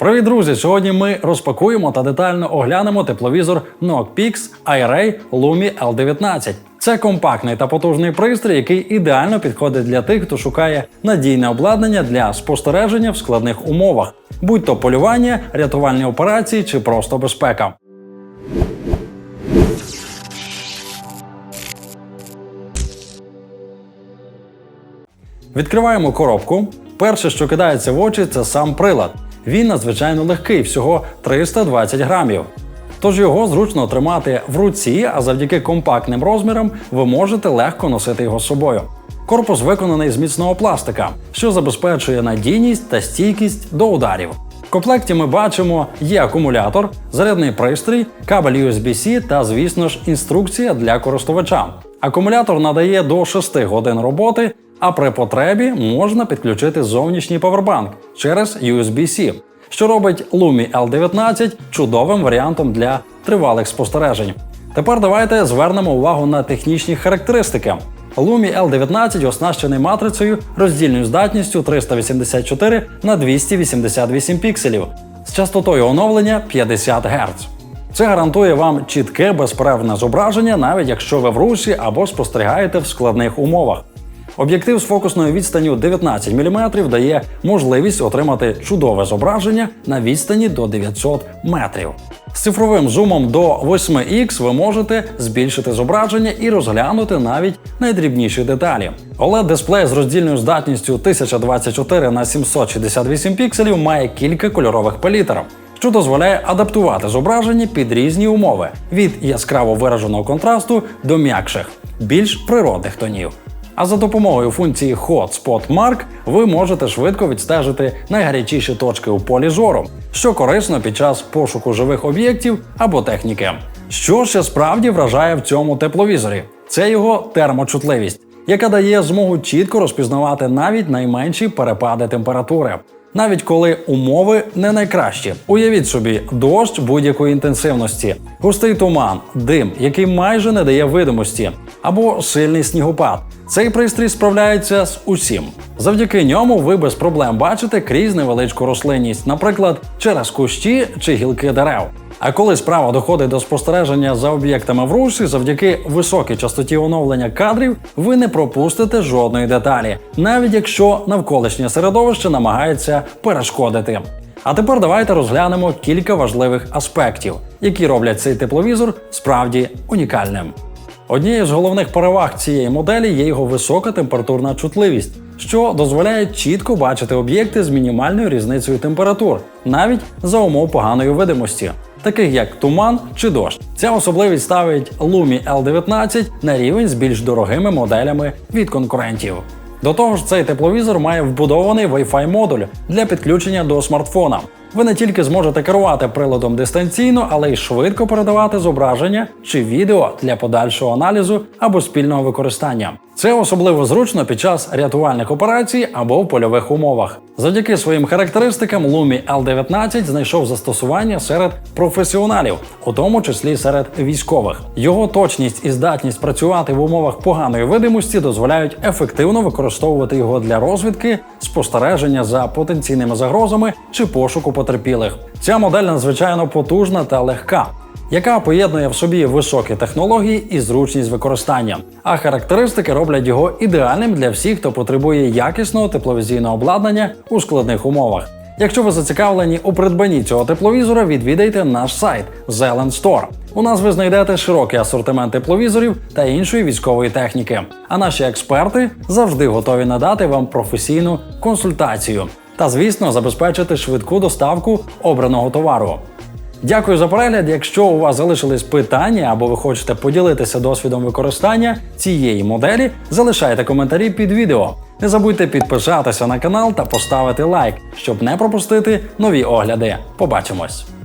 Привіт, друзі! Сьогодні ми розпакуємо та детально оглянемо тепловізор Knockpix iRay Lumi L19. Це компактний та потужний пристрій, який ідеально підходить для тих, хто шукає надійне обладнання для спостереження в складних умовах, будь то полювання, рятувальні операції чи просто безпека. Відкриваємо коробку. Перше, що кидається в очі, це сам прилад. Він надзвичайно легкий, всього 320 грамів. Тож його зручно тримати в руці, а завдяки компактним розмірам ви можете легко носити його з собою. Корпус виконаний з міцного пластика, що забезпечує надійність та стійкість до ударів. В комплекті ми бачимо є акумулятор, зарядний пристрій, кабель USB-C та, звісно ж, інструкція для користувача. Акумулятор надає до 6 годин роботи, а при потребі можна підключити зовнішній павербанк через USB-C, що робить Lumi L19 чудовим варіантом для тривалих спостережень. Тепер давайте звернемо увагу на технічні характеристики. Lumi L19 оснащений матрицею роздільною здатністю 384 на 288 пікселів з частотою оновлення 50 Гц. Це гарантує вам чітке безперервне зображення, навіть якщо ви в русі або спостерігаєте в складних умовах. Об'єктив з фокусною відстанню 19 мм дає можливість отримати чудове зображення на відстані до 900 метрів. З цифровим зумом до 8х ви можете збільшити зображення і розглянути навіть найдрібніші деталі. oled дисплей з роздільною здатністю 1024 на 768 пікселів має кілька кольорових палітр, що дозволяє адаптувати зображення під різні умови від яскраво вираженого контрасту до м'якших, більш природних тонів. А за допомогою функції Hotspot Mark ви можете швидко відстежити найгарячіші точки у полі зору, що корисно під час пошуку живих об'єктів або техніки. Що ще справді вражає в цьому тепловізорі? Це його термочутливість, яка дає змогу чітко розпізнавати навіть найменші перепади температури. Навіть коли умови не найкращі. Уявіть собі, дощ будь-якої інтенсивності, густий туман, дим, який майже не дає видимості, або сильний снігопад. Цей пристрій справляється з усім. Завдяки ньому ви без проблем бачите крізь невеличку рослинність, наприклад, через кущі чи гілки дерев. А коли справа доходить до спостереження за об'єктами в русі, завдяки високій частоті оновлення кадрів, ви не пропустите жодної деталі, навіть якщо навколишнє середовище намагається перешкодити. А тепер давайте розглянемо кілька важливих аспектів, які роблять цей тепловізор справді унікальним. Однією з головних переваг цієї моделі є його висока температурна чутливість, що дозволяє чітко бачити об'єкти з мінімальною різницею температур, навіть за умов поганої видимості, таких як туман чи дощ. Ця особливість ставить Lumi L19 на рівень з більш дорогими моделями від конкурентів. До того ж, цей тепловізор має вбудований Wi-Fi модуль для підключення до смартфона. Ви не тільки зможете керувати приладом дистанційно, але й швидко передавати зображення чи відео для подальшого аналізу або спільного використання. Це особливо зручно під час рятувальних операцій або в польових умовах. Завдяки своїм характеристикам Lumi L19 знайшов застосування серед професіоналів, у тому числі серед військових. Його точність і здатність працювати в умовах поганої видимості дозволяють ефективно використовувати його для розвідки, спостереження за потенційними загрозами чи пошуку потерпілих. Ця модель надзвичайно потужна та легка. Яка поєднує в собі високі технології і зручність використання, а характеристики роблять його ідеальним для всіх, хто потребує якісного тепловізійного обладнання у складних умовах. Якщо ви зацікавлені у придбанні цього тепловізора, відвідайте наш сайт Zealand Store. У нас ви знайдете широкий асортимент тепловізорів та іншої військової техніки. А наші експерти завжди готові надати вам професійну консультацію та, звісно, забезпечити швидку доставку обраного товару. Дякую за перегляд. Якщо у вас залишились питання або ви хочете поділитися досвідом використання цієї моделі, залишайте коментарі під відео. Не забудьте підписатися на канал та поставити лайк, щоб не пропустити нові огляди. Побачимось!